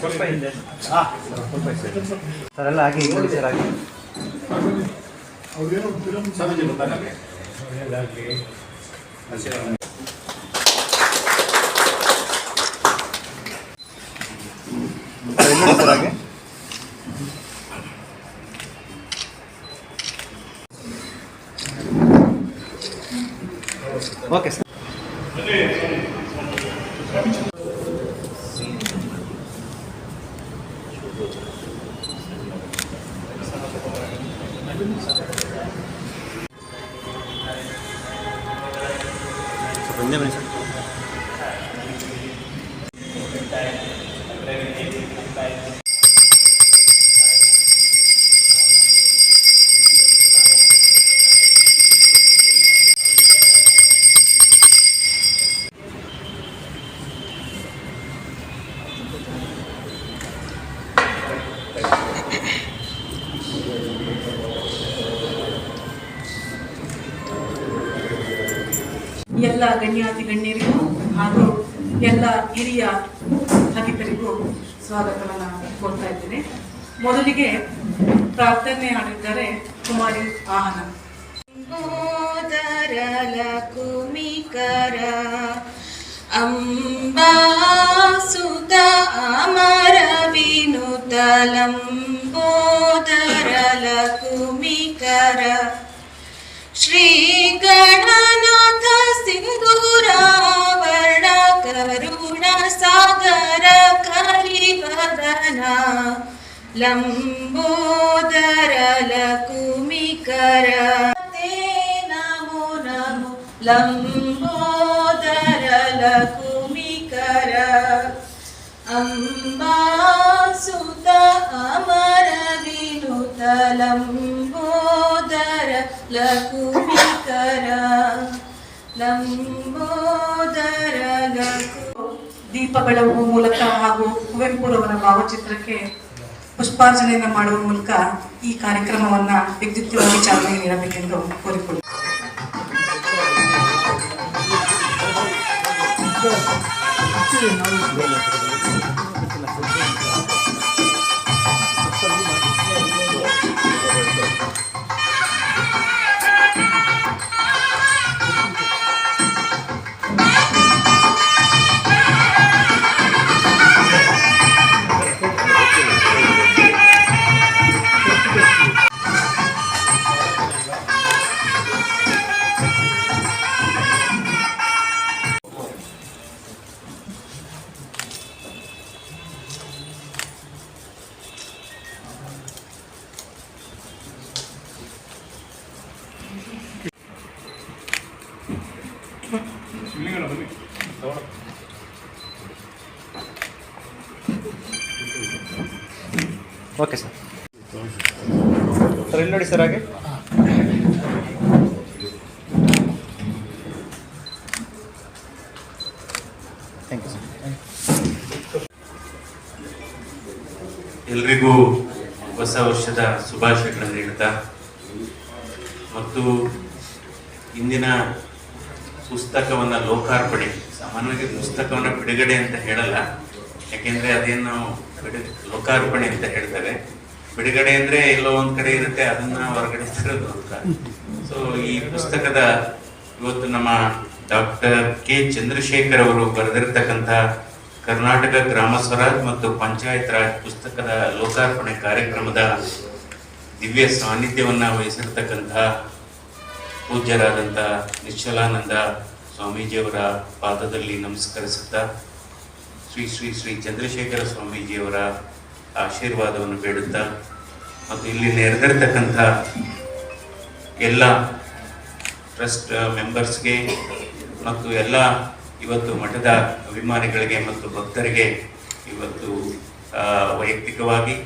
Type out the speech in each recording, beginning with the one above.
ಸ್ವಲ್ಪ ಹಿಂದೆ ಹಾಂ ಸ್ವಲ್ಪ ಹಿಂದೆ. ಸರ್ ಎಲ್ಲ ಹಾಗೆ ಈಗ ಸರ್ ಹಾಗೆ ಸರ್, ಇನ್ನೊಂದು ಸರ್ ಹಾಗೆ ಓಕೆ ಸರ್ ಸ್ವಲ್ಪ ಹಿಂದೆ ಬನ್ನಿ ಎಲ್ಲ ಗಣ್ಯಾತಿ ಗಣ್ಯರಿಗೂ ಹಾಗೂ ಎಲ್ಲ ಹಿರಿಯ ಕವಿತರಿಗೂ ಸ್ವಾಗತವನ್ನು ಕೊಡ್ತಾ ಇದ್ದೇನೆ. ಮೊದಲಿಗೆ ಪ್ರಾರ್ಥನೆ ಮಾಡಿದ್ದಾರೆ ಕುಮಾರಿ ಆಹನ. ಗೋದರಲ ಕುಮಿಕರ ಅಂಬಾ ಸುತ ಅಮರ ವಿನುತಲಂಬೋದರಲ ಕುಮಿಕರ ಶ್ರೀಗಣ కరుణ సాగర కలివదన లంబోదరలకు మికర నమో నమో లంబోదరలకు మికర అంబా సుత అమర వినుత లంబోదర లకుమికర. ದೀಪಗಳ ಮೂಲಕ ಹಾಗೂ ಕುವೆಂಪುರವರ ಭಾವಚಿತ್ರಕ್ಕೆ ಪುಷ್ಪಾರ್ಚನೆಯನ್ನು ಮಾಡುವ ಮೂಲಕ ಈ ಕಾರ್ಯಕ್ರಮವನ್ನ ವಿದ್ಯುತ್ವಾಗಿ ಚಾಲನೆ ನೀಡಬೇಕೆಂದು ಕೋರಿಕೊಳ್ಳಿ ಓಕೆ ಸರ್. ಸರ್, ಇಲ್ಲಿ ನೋಡಿ ಸರ್ ಹಾಗೆ. ಥ್ಯಾಂಕ್ ಯು ಸರ್ ಎಲ್ರಿಗೂ ಹೊಸ ವರ್ಷದ ಶುಭಾಶಯಗಳನ್ನು ಹೇಳ್ತಾ, ಮತ್ತು ಇಂದಿನ ಪುಸ್ತಕವನ್ನು ಲೋಕಾರ್ಪಣೆ, ಸಾಮಾನ್ಯವಾಗಿ ಪುಸ್ತಕವನ್ನ ಬಿಡುಗಡೆ ಅಂತ ಹೇಳಲ್ಲ. ಯಾಕೆಂದ್ರೆ ಅದೇನು ನಾವು ಲೋಕಾರ್ಪಣೆ ಅಂತ ಹೇಳ್ತಾರೆ ಬಿಡುಗಡೆ ಅಂದ್ರೆ ಎಲ್ಲೋ ಒಂದ್ ಕಡೆ ಇರುತ್ತೆ, ಅದನ್ನ ಹೊರಗಡೆ ತರೋದು ಅಂತ. ಸೊ ಈ ಪುಸ್ತಕದ ಇವತ್ತು ನಮ್ಮ ಡಾಕ್ಟರ್ ಕೆ ಚಂದ್ರಶೇಖರ್ ಅವರು ಬರೆದಿರ್ತಕ್ಕಂಥ ಕರ್ನಾಟಕ ಗ್ರಾಮ ಸ್ವರಾಜ್ ಮತ್ತು ಪಂಚಾಯತ್ ರಾಜ್ ಪುಸ್ತಕದ ಲೋಕಾರ್ಪಣೆ ಕಾರ್ಯಕ್ರಮದ ದಿವ್ಯ ಸಾನ್ನಿಧ್ಯವನ್ನ ವಹಿಸಿರ್ತಕ್ಕಂಥ ಪೂಜ್ಯರಾದಂಥ ನಿಶ್ಚಲಾನಂದ ಸ್ವಾಮೀಜಿಯವರ ಪಾದದಲ್ಲಿ ನಮಸ್ಕರಿಸುತ್ತಾ ಶ್ರೀ ಶ್ರೀ ಶ್ರೀ ಚಂದ್ರಶೇಖರ ಸ್ವಾಮೀಜಿಯವರ ಆಶೀರ್ವಾದವನ್ನು ಬೇಡುತ್ತಾ ಮತ್ತು ಇಲ್ಲಿ ನೆರೆದಿರ್ತಕ್ಕಂಥ ಎಲ್ಲ ಟ್ರಸ್ಟ್ ಮೆಂಬರ್ಸ್ಗೆ ಮತ್ತು ಎಲ್ಲ ಇವತ್ತು ಮಠದ ಅಭಿಮಾನಿಗಳಿಗೆ ಮತ್ತು ಭಕ್ತರಿಗೆ ಇವತ್ತು ವೈಯಕ್ತಿಕವಾಗಿ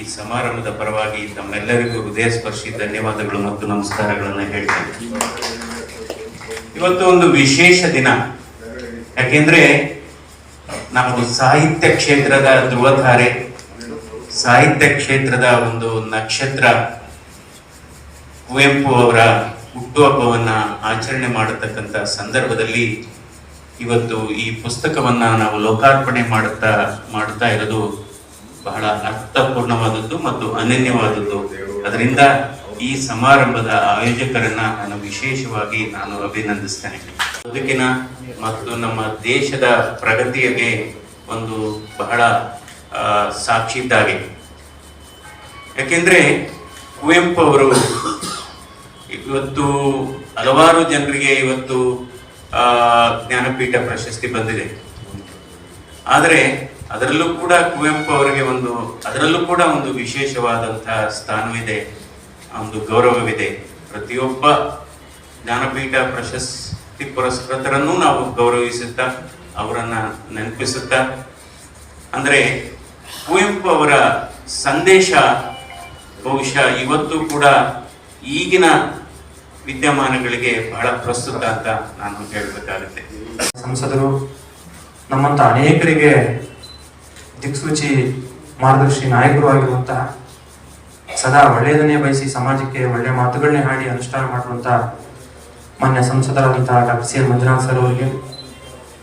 ಈ ಸಮಾರಂಭದ ಪರವಾಗಿ ತಮ್ಮೆಲ್ಲರಿಗೂ ಹೃದಯ ಸ್ಪರ್ಶಿ ಧನ್ಯವಾದಗಳು ಮತ್ತು ನಮಸ್ಕಾರಗಳನ್ನು ಹೇಳ್ತೇನೆ. ಇವತ್ತು ಒಂದು ವಿಶೇಷ ದಿನ. ಯಾಕೆಂದ್ರೆ ನಾವು ಸಾಹಿತ್ಯ ಕ್ಷೇತ್ರದ ಧ್ರುವಧಾರೆ, ಸಾಹಿತ್ಯ ಕ್ಷೇತ್ರದ ಒಂದು ನಕ್ಷತ್ರ ಕುವೆಂಪು ಅವರ ಹುಟ್ಟುಹಬ್ಬವನ್ನ ಆಚರಣೆ ಮಾಡತಕ್ಕಂಥ ಸಂದರ್ಭದಲ್ಲಿ ಇವತ್ತು ಈ ಪುಸ್ತಕವನ್ನ ನಾವು ಲೋಕಾರ್ಪಣೆ ಮಾಡುತ್ತಾ ಮಾಡ್ತಾ ಇರೋದು ಬಹಳ ಅರ್ಥಪೂರ್ಣವಾದದ್ದು ಮತ್ತು ಅನನ್ಯವಾದದ್ದು. ಅದರಿಂದ ಈ ಸಮಾರಂಭದ ಆಯೋಜಕರನ್ನ ನಾನು ವಿಶೇಷವಾಗಿ ನಾನು ಅಭಿನಂದಿಸ್ತೇನೆ. ಬದುಕಿನ ಮತ್ತು ನಮ್ಮ ದೇಶದ ಪ್ರಗತಿಗೆ ಒಂದು ಬಹಳ ಸಾಕ್ಷಿ ಇದ್ದಾಗೆ ಯಾಕೆಂದ್ರೆ ಕುವೆಂಪು ಅವರು ಇವತ್ತು ಹಲವಾರು ಜನರಿಗೆ ಇವತ್ತು ಜ್ಞಾನಪೀಠ ಪ್ರಶಸ್ತಿ ಬಂದಿದೆ. ಆದರೆ ಅದರಲ್ಲೂ ಕೂಡ ಕುವೆಂಪು ಅವರಿಗೆ ಒಂದು, ಅದರಲ್ಲೂ ಕೂಡ ಒಂದು ವಿಶೇಷವಾದಂತಹ ಸ್ಥಾನವಿದೆ ಒಂದು ಗೌರವವಿದೆ. ಪ್ರತಿಯೊಬ್ಬ ಜ್ಞಾನಪೀಠ ಪ್ರಶಸ್ತಿ ಪುರಸ್ಕೃತರನ್ನು ನಾವು ಗೌರವಿಸುತ್ತಾ, ಅವರನ್ನ ನೆನಪಿಸುತ್ತಾ, ಅಂದರೆ ಕುವೆಂಪು ಅವರ ಸಂದೇಶ ಬಹುಶಃ ಇವತ್ತು ಕೂಡ ಈಗಿನ ವಿದ್ಯಮಾನಗಳಿಗೆ ಬಹಳ ಪ್ರಸ್ತುತ ಅಂತ ನಾನು ಹೇಳಬೇಕಾಗುತ್ತೆ. ಸಂಸದರು ನಮ್ಮಂತ ಅನೇಕರಿಗೆ ದಿಕ್ಸೂಚಿ ಮಾರ್ಗದರ್ಶಿ ನಾಯಕರು ಆಗಿರುವಂತಹ ಸದಾ ಒಳ್ಳೆಯದನ್ನೇ ಬಯಸಿ ಸಮಾಜಕ್ಕೆ ಒಳ್ಳೆಯ ಮಾತುಗಳನ್ನೇ ಹಾಡಿ ಅನುಷ್ಠಾನ ಮಾಡುವಂತ ಮಾನ್ಯ ಸಂಸದರಾದಂತಹ doctor C N Manjunath sir ಅವರಿಗೆ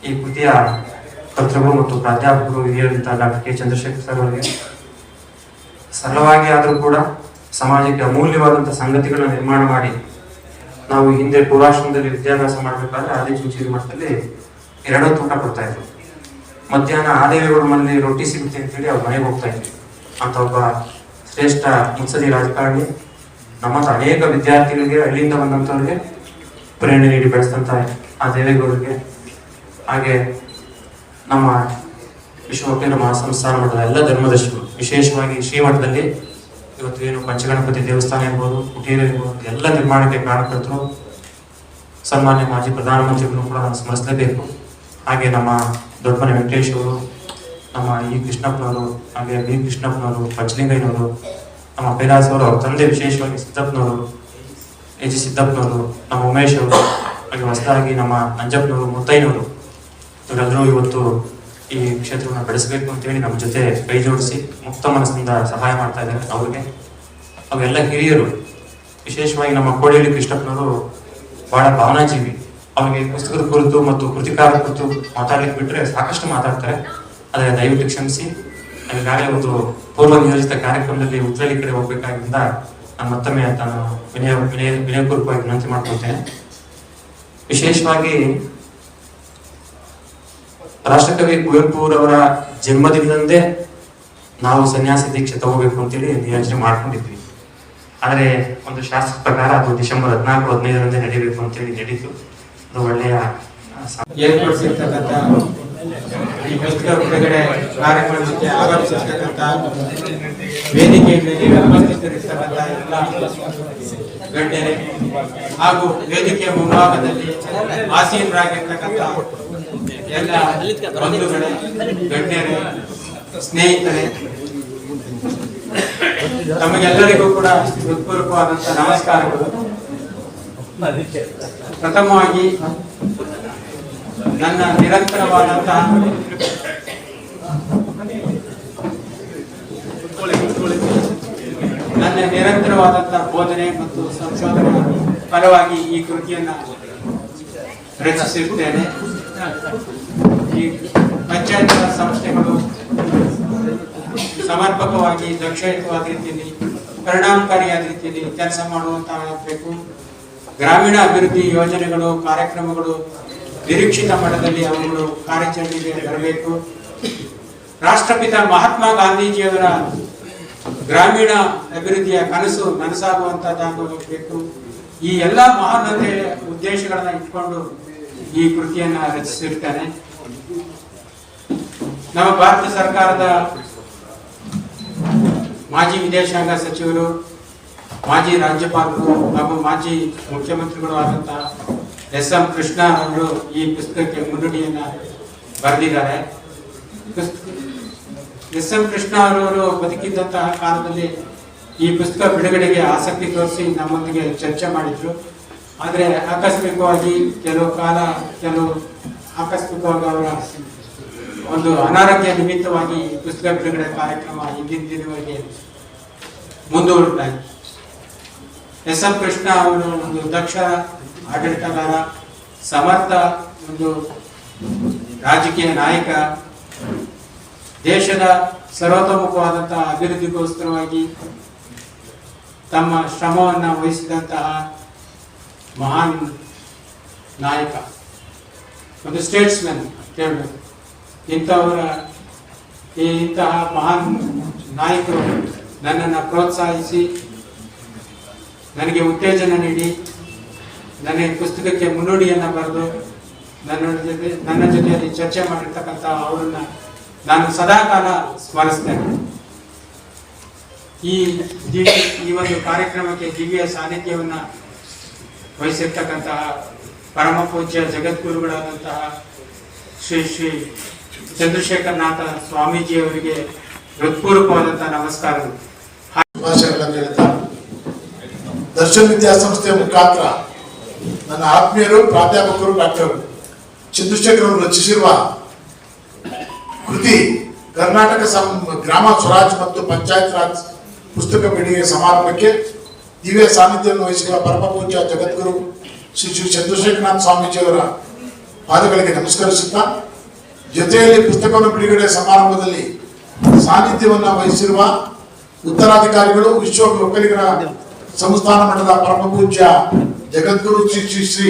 ಈ ಕೃತಿಯ ಕರ್ತೃಗಳು ಮತ್ತು ಪ್ರಾಧ್ಯಾಪಕರು ಹಿರಿಯರಂತಹ ಡಾಕ್ಟರ್ ಕೆ ಚಂದ್ರಶೇಖರ್ ಸರ್ ಅವರಿಗೆ ಸರಳವಾಗಿ ಆದರೂ ಕೂಡ ಸಮಾಜಕ್ಕೆ ಅಮೂಲ್ಯವಾದಂತಹ ಸಂಗತಿಗಳನ್ನ ನಿರ್ಮಾಣ ಮಾಡಿ ನಾವು ಹಿಂದೆ ಪೂರ್ವಾಶ್ರಮದಲ್ಲಿ ವಿದ್ಯಾಭ್ಯಾಸ ಮಾಡಬೇಕಾದ್ರೆ ಆದಿಚುಂಚಿ ಮಠದಲ್ಲಿ ಎರಡೂ ತೋಟ ಕೊಡ್ತಾ ಇದ್ರು. ಮಧ್ಯಾಹ್ನ ಆದೇವೇಗೌಡ ಮನೆಯಲ್ಲಿ ರೊಟ್ಟಿ ಸಿಗುತ್ತೆ ಅಂತೇಳಿ ಅವ್ರ ಮನೆಗೆ ಹೋಗ್ತಾ ಇದ್ವಿ ಅಂತ ಒಬ್ಬ ಶ್ರೇಷ್ಠ ಮುತ್ಸದಿ ರಾಜಕಾರಣಿ ನಮ್ಮಂತ ಅನೇಕ ವಿದ್ಯಾರ್ಥಿಗಳಿಗೆ, ಹಳ್ಳಿಯಿಂದ ಬಂದಂಥವ್ರಿಗೆ ಪ್ರೇರಣೆ ನೀಡಿ ಬೆಳೆಸಿದಂತ ಆ ದೇವೇಗೌಡರಿಗೆ, ಹಾಗೆ ನಮ್ಮ ವಿಶ್ವವಕೀಲ ಮಹಾಸಂಸ್ಥಾನ ಮಠದ ಎಲ್ಲ ಧರ್ಮದರ್ಶಿಗಳು, ವಿಶೇಷವಾಗಿ ಶ್ರೀಮಠದಲ್ಲಿ ಇವತ್ತು ಏನು ಪಂಚಗಣಪತಿ ದೇವಸ್ಥಾನ ಇರ್ಬೋದು, ಕುಟೀರ ಇರ್ಬೋದು, ಎಲ್ಲ ನಿರ್ಮಾಣಕ್ಕೆ ಕಾರಣಕರ್ತರು, ಸನ್ಮಾನ್ಯ ಮಾಜಿ ಪ್ರಧಾನಮಂತ್ರಿಗಳು ಕೂಡ ಸ್ಮರಿಸಲೇಬೇಕು. ಹಾಗೆ ನಮ್ಮ ದೊಡ್ಡಮನೆ ವೆಂಕಟೇಶ್ ಅವರು ನಮ್ಮ ಇ ಕೃಷ್ಣಪ್ಪನವರು, ಹಾಗೆ ಬಿ ಕೃಷ್ಣಪ್ಪನವರು ಪಚ್ಚಲಿಂಗಯ್ಯನವರು ನಮ್ಮ ಕೈಲಾಸ್ ಅವರು ಅವ್ರ ತಂದೆ ವಿಶೇಷವಾಗಿ ಸಿದ್ದಪ್ಪನವರು, ಎ ಜಿ ಸಿದ್ದಪ್ಪನವರು, ನಮ್ಮ ಉಮೇಶ್ ಅವರು ಹಾಗೆ ಹೊಸದಾಗಿ ನಮ್ಮ ನಂಜಪ್ಪನವರು, ಮುತ್ತಯ್ಯನವರು, ಇವರೆಲ್ಲರೂ ಇವತ್ತು ಈ ಕ್ಷೇತ್ರವನ್ನು ಬೆಳೆಸಬೇಕು ಅಂತೇಳಿ ನಮ್ಮ ಜೊತೆ ಕೈ ಜೋಡಿಸಿ ಮುಕ್ತ ಮನಸ್ಸಿನಿಂದ ಸಹಾಯ ಮಾಡ್ತಾ ಇದ್ದಾರೆ ಅವ್ರಿಗೆ. ಅವೆಲ್ಲ ಹಿರಿಯರು, ವಿಶೇಷವಾಗಿ ನಮ್ಮ ಕೋಡಿಹಳ್ಳಿ ಕೃಷ್ಣಪ್ಪನವರು, ಬಹಳ ಭಾವನಾಜೀವಿ. ಅವ್ರಿಗೆ ಪುಸ್ತಕದ ಕುರಿತು ಮತ್ತು ಕೃತಿಕಾರ ಕುರಿತು ಮಾತಾಡ್ಲಿಕ್ಕೆ ಬಿಟ್ರೆ ಸಾಕಷ್ಟು ಮಾತಾಡ್ತಾರೆ. ಆದರೆ ದಯವಿಟ್ಟು ಕ್ಷಮಿಸಿ. ಈಗಾಗಲೇ ಒಂದು ಪೂರ್ವ ನಿಯೋಜಿತ ಕಾರ್ಯಕ್ರಮದಲ್ಲಿ ಉತ್ತರಳ್ಳಿ ಕಡೆ ಹೋಗ್ಬೇಕಾಗಿಂದ ನಾನು ಮತ್ತೊಮ್ಮೆ ತಾನು ವಿನಯ ವಿನಯ, ವಿನಯಪೂರ್ವಕವಾಗಿ ವಿನಂತಿ ಮಾಡ್ಕೊಳ್ತೇನೆ. ವಿಶೇಷವಾಗಿ ರಾಷ್ಟ್ರಕವಿ ಕುವೆಂಪುರವರ ಜನ್ಮದಿನದಂದೇ ನಾವು ಸನ್ಯಾಸ ದೀಕ್ಷೆ ತಗೋಬೇಕು ಅಂತೇಳಿ ನಿಯೋಜನೆ ಮಾಡ್ಕೊಂಡಿದ್ವಿ. ಆದರೆ ಒಂದು ಶಾಸ್ತ್ರ ಪ್ರಕಾರ ಅದು ಡಿಸೆಂಬರ್ ಹದಿನಾಲ್ಕು, ಹದಿನೈದರಂದೇ ನಡೀಬೇಕು ಅಂತೇಳಿ ನಡೀತು ಒಳ್ಳೆಯ ಏರ್ಪಡಿಸಿರ್ತಕ್ಕಂಥ ಈ ಪುಸ್ತಕ ಬಿಡುಗಡೆ ಕಾರ್ಯಕ್ರಮಕ್ಕೆ ಆಗಮಿಸಿರ್ತಕ್ಕಂಥ ವೇದಿಕೆ ಮೇಲೆ ಉಪಸ್ಥಿತರಿರ್ತಕ್ಕಂಥ ಎಲ್ಲ ಗಣ್ಯರೇ ಹಾಗೂ ವೇದಿಕೆಯ ಮುಂಭಾಗದಲ್ಲಿ ಆಸೀನರಾಗಿರ್ತಕ್ಕಂಥ ಎಲ್ಲ ಬಂಧುಗಳೇ, ಗಣ್ಯರೇ, ಸ್ನೇಹಿತರೆ, ತಮಗೆಲ್ಲರಿಗೂ ಕೂಡ ಹೃತ್ಪೂರ್ವಕವಾದಂಥ ನಮಸ್ಕಾರಗಳು. ಪ್ರಥಮವಾಗಿ ನನ್ನ ನಿರಂತರವಾದಂತಹ ನನ್ನ ನಿರಂತರವಾದಂತಹ ಬೋಧನೆ ಮತ್ತು ಸಂಶೋಧನೆ ಪರವಾಗಿ ಈ ಕೃತಿಯನ್ನ ರಚಿಸಿರುತ್ತೇನೆ. ಈ ಪಂಚಾಯತ್ ಸಂಸ್ಥೆಗಳು ಸಮರ್ಪಕವಾಗಿ ದಕ್ಷಯುತವಾದ ರೀತಿಯಲ್ಲಿ ಪರಿಣಾಮಕಾರಿಯಾದ ರೀತಿಯಲ್ಲಿ ಕೆಲಸ ಮಾಡುವಂತಾಗಬೇಕು. ಗ್ರಾಮೀಣ ಅಭಿವೃದ್ಧಿ ಯೋಜನೆಗಳು, ಕಾರ್ಯಕ್ರಮಗಳು ನಿರೀಕ್ಷಿತ ಮಟ್ಟದಲ್ಲಿ ಅವುಗಳು ಕಾರ್ಯಾಚರಣೆಗೆ ಬರಬೇಕು ರಾಷ್ಟ್ರಪಿತ ಮಹಾತ್ಮ ಗಾಂಧೀಜಿಯವರ ಗ್ರಾಮೀಣ ಅಭಿವೃದ್ಧಿಯ ಕನಸು ನನಸಾಗುವಂತದ್ದಾಗಬೇಕು ಈ ಎಲ್ಲ ಮಹಾನತೆ ಉದ್ದೇಶಗಳನ್ನ ಇಟ್ಕೊಂಡು ಈ ಕೃತಿಯನ್ನ ರಚಿಸಿರ್ತಾನೆ. ನಮ್ಮ ಭಾರತ ಸರ್ಕಾರದ ಮಾಜಿ ವಿದೇಶಾಂಗ ಸಚಿವರು ಮಾಜಿ ರಾಜ್ಯಪಾಲರು ಹಾಗೂ ಮಾಜಿ ಮುಖ್ಯಮಂತ್ರಿಗಳು ಆದಂತಹ ಎಸ್ ಎಂ ಕೃಷ್ಣ ಅವರು ಈ ಪುಸ್ತಕಕ್ಕೆ ಮುನ್ನುಡಿಯನ್ನು ಬರೆದಿದ್ದಾರೆ. ಎಸ್ ಎಂ ಕೃಷ್ಣ ಅವರವರು ಬದುಕಿದ್ದಂತಹ ಕಾಲದಲ್ಲಿ ಈ ಪುಸ್ತಕ ಬಿಡುಗಡೆಗೆ ಆಸಕ್ತಿ ತೋರಿಸಿ ನಮ್ಮೊಂದಿಗೆ ಚರ್ಚೆ ಮಾಡಿದ್ರು. ಆದರೆ ಆಕಸ್ಮಿಕವಾಗಿ ಕೆಲವು ಕಾಲ ಕೆಲವು ಆಕಸ್ಮಿಕವಾಗಿ ಅವರ ಒಂದು ಅನಾರೋಗ್ಯ ನಿಮಿತ್ತವಾಗಿ ಪುಸ್ತಕ ಬಿಡುಗಡೆ ಕಾರ್ಯಕ್ರಮ ಇಂದಿನ ದಿನವರೆಗೆ ಮುಂದೂಡುತ್ತಾರೆ. ಎಸ್ ಎಂ ಕೃಷ್ಣ ಅವರು ಒಂದು ದಕ್ಷ ಆಡಳಿತಗಾರ, ಸಮರ್ಥ ಒಂದು ರಾಜಕೀಯ ನಾಯಕ. ದೇಶದ ಸರ್ವತೋಮುಖವಾದಂತಹ ಅಭಿವೃದ್ಧಿಗೋಸ್ಕರವಾಗಿ ತಮ್ಮ ಶ್ರಮವನ್ನು ವಹಿಸಿದಂತಹ ಮಹಾನ್ ನಾಯಕ. ಒಂದು ಸ್ಟೇಟ್ಸ್ಮನ್ ಕೇಳಬೇಕು ಇಂಥವರ ಈ ಇಂತಹ ಮಹಾನ್ ನಾಯಕರು ನನ್ನನ್ನು ಪ್ರೋತ್ಸಾಹಿಸಿ ನನಗೆ ಉತ್ತೇಜನ ನೀಡಿ ನನಗೆ ಪುಸ್ತಕಕ್ಕೆ ಮುನ್ನುಡಿಯನ್ನು ಬರೆದು, ನನ್ನ ಜೊತೆ ನನ್ನ ಜೊತೆಯಲ್ಲಿ ಚರ್ಚೆ ಮಾಡಿರ್ತಕ್ಕಂಥ ಅವರನ್ನ ನಾನು ಸದಾಕಾಲ ಸ್ಮರಿಸ್ತೇನೆ. ಈ ಈ ಒಂದು ಕಾರ್ಯಕ್ರಮಕ್ಕೆ ದಿವ್ಯ ಸಾನ್ನಿಧ್ಯವನ್ನ ವಹಿಸಿರ್ತಕ್ಕಂತಹ ಪರಮ ಪೂಜ್ಯ ಜಗದ್ಗುರುಗಳಾದಂತಹ ಶ್ರೀ ಶ್ರೀ ಚಂದ್ರಶೇಖರನಾಥ ಸ್ವಾಮೀಜಿಯವರಿಗೆ ಹೃತ್ಪೂರ್ವಕವಾದಂತಹ ನಮಸ್ಕಾರಗಳು. ದರ್ಶನ್ ವಿದ್ಯಾಸಂಸ್ಥೆಯ ಮುಖಾಂತರ ನನ್ನ ಆತ್ಮೀಯರು, ಪ್ರಾಧ್ಯಾಪಕರು, ಡಾಕ್ಟರ್ ಚಂದ್ರಶೇಖರ್ ಅವರು ರಚಿಸಿರುವ ಕೃತಿ ಕರ್ನಾಟಕ ಗ್ರಾಮ ಸ್ವರಾಜ್ ಮತ್ತು ಪಂಚಾಯತ್ ರಾಜ್ ಪುಸ್ತಕ ಬಿಡುಗಡೆ ಸಮಾರಂಭಕ್ಕೆ ದಿವ್ಯ ಸಾನ್ನಿಧ್ಯವನ್ನು ವಹಿಸಿರುವ ಪರಮ ಜಗದ್ಗುರು ಶ್ರೀ ಶ್ರೀ ಚಂದ್ರಶೇಖರನಾಥ್ ಸ್ವಾಮೀಜಿಯವರ ಪಾದಗಳಿಗೆ ನಮಸ್ಕರಿಸುತ್ತಾ, ಜೊತೆಯಲ್ಲಿ ಪುಸ್ತಕವನ್ನು ಬಿಡುಗಡೆ ಸಮಾರಂಭದಲ್ಲಿ ಸಾನ್ನಿಧ್ಯವನ್ನು ವಹಿಸಿರುವ ಉತ್ತರಾಧಿಕಾರಿಗಳು, ವಿಶ್ವ ಒಕ್ಕಲಿಗರ ಸಂಸ್ಥಾನ ಮಠದ ಪರಮ ಪೂಜ್ಯ ಜಗದ್ಗುರು ಶ್ರೀ ಶ್ರೀ ಶ್ರೀ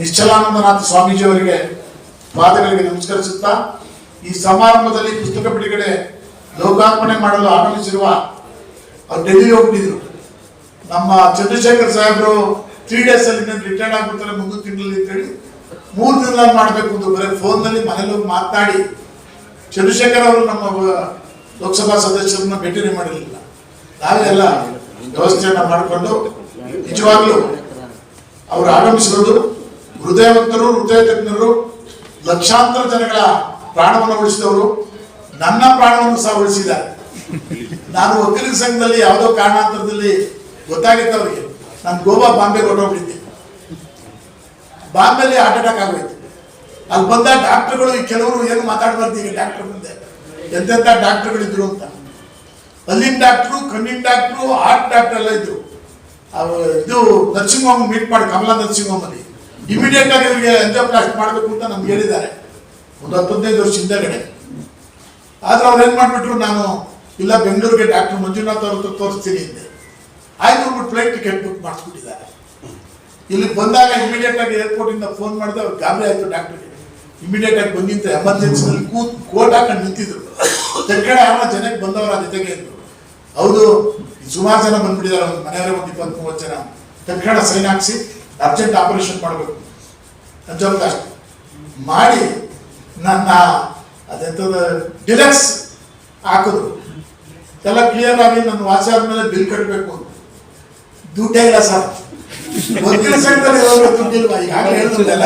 ನಿಶ್ಚಲಾನಂದನಾಥ ಸ್ವಾಮೀಜಿಯವರಿಗೆ ಪಾದಗಳಿಗೆ ನಮಸ್ಕರಿಸುತ್ತಾ, ಈ ಸಮಾರಂಭದಲ್ಲಿ ಪುಸ್ತಕ ಬಿಡುಗಡೆ ಲೋಕಾರ್ಪಣೆ ಮಾಡಲು ಆಗಮಿಸಿರುವ ಅವ್ರು ಡೆಲ್ಲಿಗೆ ಹೋಗ್ಬಿಟ್ಟಿದ್ರು. ನಮ್ಮ ಚಂದ್ರಶೇಖರ್ ಸಾಹೇಬರು ತ್ರೀ ಡೇಸ್ ಅಲ್ಲಿ ರಿಟೈರ್ಡ್ ಆಗ್ಬಿಡ್ತಾರೆ ಮುಂದಿನ ತಿಂಗಳಲ್ಲಿ ಅಂತೇಳಿ ಮೂರು ದಿನ ಮಾಡಬೇಕು ಅಂತ ಬರೀ ಫೋನ್ನಲ್ಲಿ ಮನೇಲಿ ಹೋಗಿ ಮಾತನಾಡಿ ಚಂದ್ರಶೇಖರ್ ಅವರು ನಮ್ಮ ಲೋಕಸಭಾ ಸದಸ್ಯರನ್ನ ಭೇಟಿನೇ ಮಾಡಿರಲಿಲ್ಲ. ನಾವೆಲ್ಲ ವ್ಯವಸ್ಥೆಯನ್ನ ಮಾಡಿಕೊಂಡು ನಿಜವಾಗ್ಲೂ ಅವರು ಆಗಮಿಸಿರೋದು ಹೃದಯವಂತರು ಹೃದಯ ತಜ್ಞರು ಲಕ್ಷಾಂತರ ಜನಗಳ ಪ್ರಾಣವನ್ನು ಉಳಿಸಿದವರು. ನನ್ನ ಪ್ರಾಣವನ್ನು ಸಹ ಉಳಿಸಿದ್ದಾರೆ. ನಾನು ವಕೀಲರ ಸಂಘದಲ್ಲಿ ಯಾವುದೋ ಕಾರಣಾಂತರದಲ್ಲಿ ಗೊತ್ತಾಗಿತ್ತು ಅವರಿಗೆ. ನಾನು ಗೋವಾ ಬಾಂಬೆ ಹೊರಟೋಗ್ಬಿಟ್ಟಿದ್ದೆ ಬಾಂಬೆಲಿ ಹಾರ್ಟ್ ಅಟ್ಯಾಕ್ ಆಗೋಯ್ತು. ಅಲ್ಲಿ ಬಂದ ಡಾಕ್ಟರ್ಗಳು ಕೆಲವರು ಏನು ಮಾತಾಡಬಾರ್ದು ಈಗ ಡಾಕ್ಟರ್ ಮುಂದೆ. ಎಂತೆಂಥ ಡಾಕ್ಟರ್ಗಳಿದ್ರು ಅಂತ. ಅಲ್ಲಿನ ಡಾಕ್ಟ್ರು, ಕಣ್ಣಿನ ಡಾಕ್ಟ್ರು, ಹಾರ್ಟ್ ಡಾಕ್ಟರ್ ಎಲ್ಲ ಇದ್ರು. ಇದು ನರ್ಸಿಂಗ್ ಹೋಮ್ ಮೀಟ್ ಮಾಡಿ, ಕಮಲಾ ನರ್ಸಿಂಗ್ ಅಲ್ಲಿ ಇಮಿಡಿಯೇಟ್ ಆಗಿ ಇವರಿಗೆ ಎಂಜೋಪ್ಲಾಸ್ಟ್ ಮಾಡಬೇಕು ಅಂತ ನಮ್ಗೆ ಹೇಳಿದ್ದಾರೆ. ಒಂದು ಹತ್ತೊಂದೈದು ವರ್ಷ ಹಿಂದೆಗಡೆ. ಆದ್ರೆ ಅವ್ರು ಏನ್ ಮಾಡ್ಬಿಟ್ರು, ನಾನು ಇಲ್ಲ, ಬೆಂಗಳೂರಿಗೆ ಡಾಕ್ಟರ್ ಮಂಜುನಾಥ್ ಅವ್ರ ತೋರಿಸ್ತೀನಿ ಅಂದೆ. ಆಯ್ತು ಅಂದ್ಬಿಟ್ಟು ಫ್ಲೈಟ್ ಟಿಕೆಟ್ ಬುಕ್ ಮಾಡಿಸ್ಬಿಟ್ಟಿದ್ದಾರೆ. ಇಲ್ಲಿ ಬಂದಾಗ ಇಮಿಡಿಯೇಟ್ ಆಗಿ ಏರ್ಪೋರ್ಟ್ ಇಂದ ಫೋನ್ ಮಾಡಿದೆ, ಅವ್ರು ಗಾಬರಿ ಆಯ್ತು ಡಾಕ್ಟರ್ಗೆ ಇಮಿಡಿಯೇಟ್ ಆಗಿ ಬಂದಿತ್ತು ಎಮರ್ಜೆನ್ಸಿನಲ್ಲಿ ಕೂತ್ ಕೋಟ್ ಹಾಕೊಂಡು ನಿಂತಿದ್ರು. ತೆಕ್ಕಡೆ ಆಮೇಲೆ ಜನಕ್ಕೆ ಬಂದವರ ಜೊತೆಗೆ ಇದ್ರು. ಹೌದು. ಸುಮಾರು ಜನ ಬಂದ್ಬಿಟ್ಟಿದ್ದಾರೆ. ಒಂದು ಮನೆಯವರೇ ಒಂದು ಇಪ್ಪತ್ತ್ ಮೂವತ್ತು ಜನ. ತಕ್ಷಣ ಸೈನ್ ಹಾಕ್ಸಿ ಅರ್ಜೆಂಟ್ ಆಪರೇಷನ್ ಮಾಡಬೇಕು. ಅಂಜೋಪ್ಲಾಸ್ಟ್ ಮಾಡಿ ನನ್ನ ಅದೆಂಥದ್ದು ಡಿಲೆಕ್ಸ್ ಹಾಕಿದ್ರು ಎಲ್ಲ ಕ್ಲಿಯರ್ ಆಗಿ ನನ್ನ ವಾಸಿ ಆದ್ಮೇಲೆ ಬಿಲ್ ಕಟ್ಟಬೇಕು ದುಡ್ಡೇ ಇಲ್ಲ ಸರ್. ಒಂದು ಹೋಗ್ಬೇಕು ದುಡ್ಡಿಲ್ವಾ? ಈಗಾಗಲೇ ಹೇಳಿದ್ರು ಎಲ್ಲ